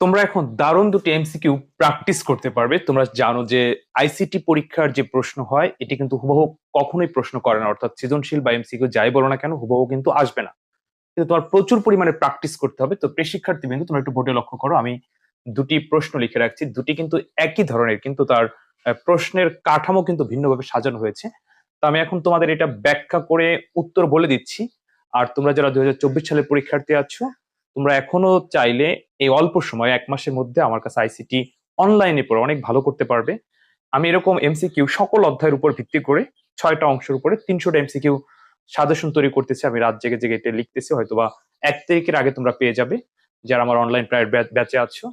তোমরা এখন দারুণ দুটি এমসিকিউ প্র্যাকটিস করতে পারবে। তোমরা জানো যে আইসিটি পরীক্ষার যে প্রশ্ন হয়, এটি কিন্তু হুবহু কখনোই প্রশ্ন করে না। অর্থাৎ সৃজনশীল বা এমসিকিউ যাই বলো না কেন, হুবহু কিন্তু আসবে না। কিন্তু তোমার প্রচুর পরিমাণে প্র্যাকটিস করতে হবে। তো প্রিয় শিক্ষার্থী বিন্দু, তোমরা একটু বোর্ডে লক্ষ্য করো। আমি দুটি প্রশ্ন লিখে রাখছি। দুটি কিন্তু একই ধরনের, কিন্তু তার প্রশ্নের কাঠামো কিন্তু ভিন্নভাবে সাজানো হয়েছে। তো আমি এখন তোমাদের এটা ব্যাখ্যা করে উত্তর বলে দিচ্ছি। আর তোমরা যারা দুই সালের পরীক্ষার্থী আছো তোমরা এখনও চাইলে এই অল্প সময়, এক মাসের মধ্যে আমার কাছে আইসিটি অনলাইনে পড়ে অনেক ভালো করতে পারবে। আমি এরকম এমসিকিউ সকল অধ্যায়ের উপর ভিত্তি করে ছয়টা অংশের উপরে তিনশোটা এমসিকিউ সাজেশন তৈরি করতেছি, আমি রাত জেগে জেগে এটা লিখতেছি, হয়তোবা এক তারিখের আগে তোমরা পেয়ে যাবে, যারা আমার অনলাইন প্রায় ব্যাচে আছো।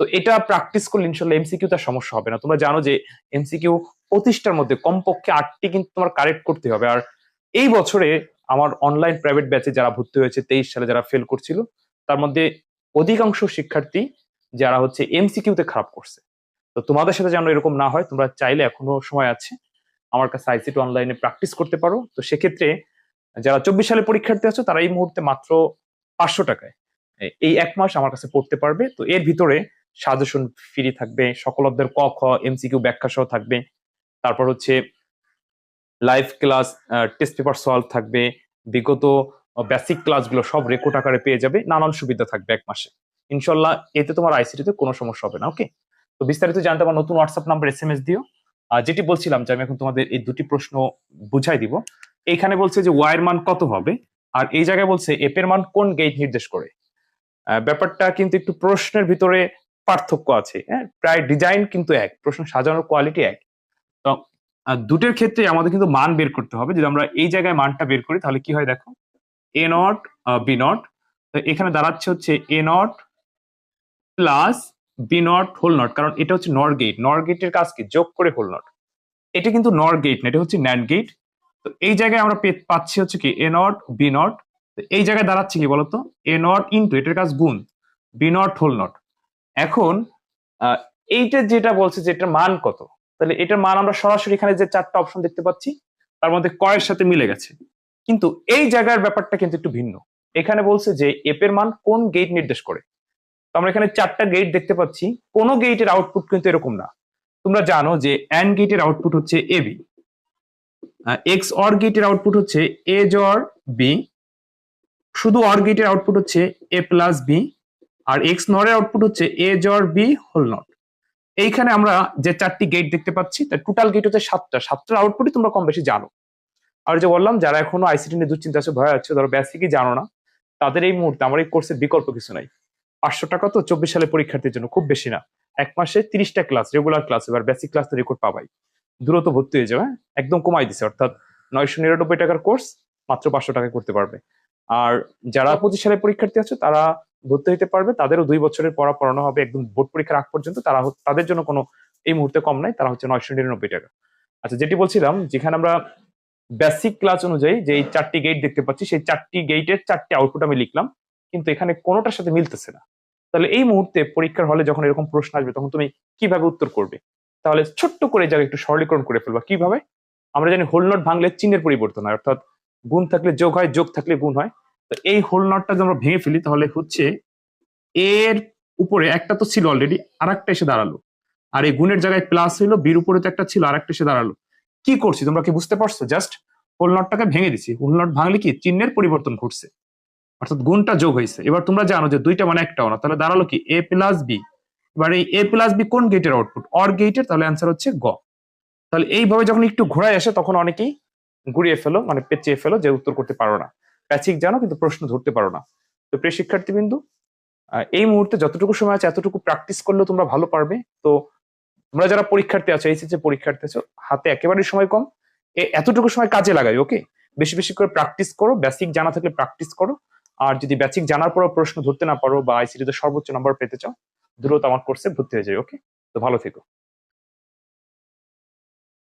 তো এটা প্র্যাকটিস করলে ইনশাল্লাহ এমসিকিউ তার সমস্যা হবে না। তোমরা জানো যে এমসিকিউ পঁচিশটার মধ্যে কমপক্ষে আটটি কিন্তু তোমার কারেক্ট করতে হবে। আর এই বছরে আমার অনলাইন প্রাইভেট ব্যাচে যারা ভর্তি হয়েছে, তেইশ সালে যারা ফেল করছিল তার মধ্যে অধিকাংশ শিক্ষার্থী যারা হচ্ছে এমসিকিউতে খারাপ করছে। তো তোমাদের সাথে যেন এরকম না হয়, তোমরা চাইলে এখনও সময় আছে, আমার কাছে আইসিটি অনলাইনে প্র্যাকটিস করতে পারো। তো সেক্ষেত্রে যারা চব্বিশ সালে পরীক্ষার্থী আছো, তারা এই মুহূর্তে মাত্র পাঁচশো টাকায় এই এক মাস আমার কাছে পড়তে পারবে। তো এর ভিতরে সাজেশন ফ্রি থাকবে, সকল অধ্যায়ের ক, খ এমসিকিউ ব্যাখ্যা সহ থাকবে। তারপর হচ্ছে live class test paper solve থাকবে। বিগত বেসিক ক্লাসগুলো সব রেকর্ড আকারে পেয়ে যাবে, নানান সুবিধা থাকবে এক মাসে। ইনশাল্লাহ এতে তোমার আইসিটিতে কোনো সমস্যা হবে না ওকে তো বিস্তারিত জানতে আমার নতুন WhatsApp number S M S দিও। আর যেটি বলছিলাম যে আমি এখন তোমাদের এই দুটি প্রশ্ন বুঝাই দিব এইখানে বলছে যে ওয়াইয়ের মান কত হবে? আর এই জায়গায় বলছে এপের মান কোন গেট নির্দেশ করে? ব্যাপারটা কিন্তু একটু প্রশ্নের ভিতরে পার্থক্য আছে হ্যাঁ? প্রায় ডিজাইন কিন্তু এক, প্রশ্ন সাজানোর কোয়ালিটি এক। তো দুটোর ক্ষেত্রে আমাদের কিন্তু মান বের করতে হবে। যদি আমরা এই জায়গায় মানটা বের করি, তাহলে কি হয় দেখো? এ নট বি নট তো এখানে দাঁড়াচ্ছে হচ্ছে A not plus B not whole not কারণ এটা হচ্ছে নর গেট নর গেটের কাজ কি? যোগ করে হোল নট এটা কিন্তু নর গেট না, এটা হচ্ছে ন্যান্ড গেট তো এই জায়গায় আমরা পাচ্ছি হচ্ছে কি এ নট বি নট এই জায়গায় দাঁড়াচ্ছে কি বলতো? এ নট ইন্টু এটার কাজ গুণ। বি নট হোল নট এখন এইটা যেটা বলছে যে এটার মান কত? তাহলে এটার মান আমরা সরাসরি এখানে যে চারটা অপশন দেখতে পাচ্ছি, তার মধ্যে কয়ের সাথে মিলে গেছে। কিন্তু এই জায়গার ব্যাপারটা কিন্তু একটু ভিন্ন। এখানে বলছে যে এপের মান কোন গেট নির্দেশ করে? তো আমরা এখানে চারটা গেট দেখতে পাচ্ছি। কোন গেটের আউটপুট কিন্তু এরকম না। তোমরা জানো যে অ্যান্ড গেটের আউটপুট হচ্ছে এ বি এক্স অর গেটের আউটপুট হচ্ছে এ জর বি শুধু অর গেটের আউটপুট হচ্ছে এ প্লাস বি আর এক্স নরের আউটপুট হচ্ছে A XOR B whole not এইখানে আমরা যে চারটি গেট দেখতে পাচ্ছি, তার টোটাল গেট হচ্ছে সাতটা। সাতটার আউটপুটই তোমরা কম বেশি জানো। আর যে বললাম, যারা এখনও আইসিটি নিয়ে দুশ্চিন্তা আছে, ভয় আছে ধরো বেসিকই জানো না। তাদের এই মুহূর্তে আমার এই কোর্সের বিকল্প কিছু নাই। পাঁচশো টাকা তো চব্বিশ সালে পরীক্ষার্থীর জন্য, খুব বেশি না। এক মাসে তিরিশটা ক্লাস রেগুলার ক্লাস এবার বেসিক ক্লাস তো রেকর্ড পাবাই। দ্রুত ভর্তি হয়ে যাবে হ্যাঁ? একদম কমাই দিছে, অর্থাৎ নয়শো নিরানব্বই টাকার কোর্স মাত্র পাঁচশো টাকা করতে পারবে। আর যারা পঁচিশ সালে পরীক্ষার্থী আছে, তারা ভর্তি হতে পারবে, তাদেরও দুই বছরের পড়া পড়ানো হবে একদম বোর্ড পরীক্ষার আগ পর্যন্ত, তারা তাদের জন্য কোনো এই মুহূর্তে কম নাই, তারা হচ্ছে নয়শো নিরানব্বই টাকা। আচ্ছা যেটি বলছিলাম, যেখানে আমরা বেসিক ক্লাস অনুযায়ী যে এই চারটি গেট দেখতে পাচ্ছি, সেই চারটি গেটের চারটি আউটপুট আমি লিখলাম, কিন্তু এখানে কোনোটার সাথে মিলতেছে না। তাহলে এই মুহূর্তে পরীক্ষার হলে যখন এরকম প্রশ্ন আসবে, তখন তুমি কীভাবে উত্তর করবে? তাহলে ছোট্ট করে এই একটু সরলীকরণ করে ফেলবা। কীভাবে? আমরা জানি হোল নট ভাঙলে চিহ্নের পরিবর্তন হয়, অর্থাৎ গুণ থাকলে যোগ হয়, যোগ থাকলে গুণ হয়। তো এই হোল নটটা যদি আমরা ভেঙে ফেলি, তাহলে হচ্ছে এর উপরে একটা তো ছিল অলরেডি আর একটা এসে দাঁড়াল। আর এই গুণের জায়গায় প্লাস হইল, বির উপরে তো একটা ছিল আর একটা এসে দাঁড়াল। কি করছি? তোমরা কি বুঝতে পারছ? জাস্ট হোল নটটাকে ভেঙে দিছি। হোল নট ভাঙলে কি? চিহ্নের পরিবর্তন ঘটছে। অর্থাৎ গুণটা যোগ হয়েছে। এবার তোমরা জানো যে দুইটা মানে একটাও না। তাহলে দাঁড়াল কি? এ প্লাস বি এবার এই এ প্লাস বি কোন গেটের আউটপুট অর গেটের তাহলে অ্যান্সার হচ্ছে গ। তাহলে এইভাবে যখন একটু ঘোরায় আসে তখন অনেকেই ঘুরিয়ে ফেলো মানে পেঁচিয়ে ফেলো যে উত্তর করতে পারো না। প্যাচিক জানো কিন্তু প্রশ্ন ধরতে পারো না। তো প্রিয় শিক্ষার্থী বিন্দু আহ, এই মুহূর্তে যতটুকু সময় আছে এতটুকু প্র্যাকটিস করলেও তোমরা ভালো পারবে। তো তোমরা যারা পরীক্ষার্থী আছো এইচএসসি পরীক্ষার্থী আছো, হাতে একেবারেই সময় কম। এতটুকু সময় কাজে লাগাই ওকে বেশি বেশি করে প্র্যাকটিস করো বেসিক জানা থাকলে প্র্যাকটিস করো। আর যদি বেসিক জানার পরও প্রশ্ন ধরতে না পারো বা আইসিটিতে সর্বোচ্চ নম্বর পেতে চাও, দ্রুত আমার কোর্সে ভর্তি হয়ে যায় ওকে তো ভালো থেকো।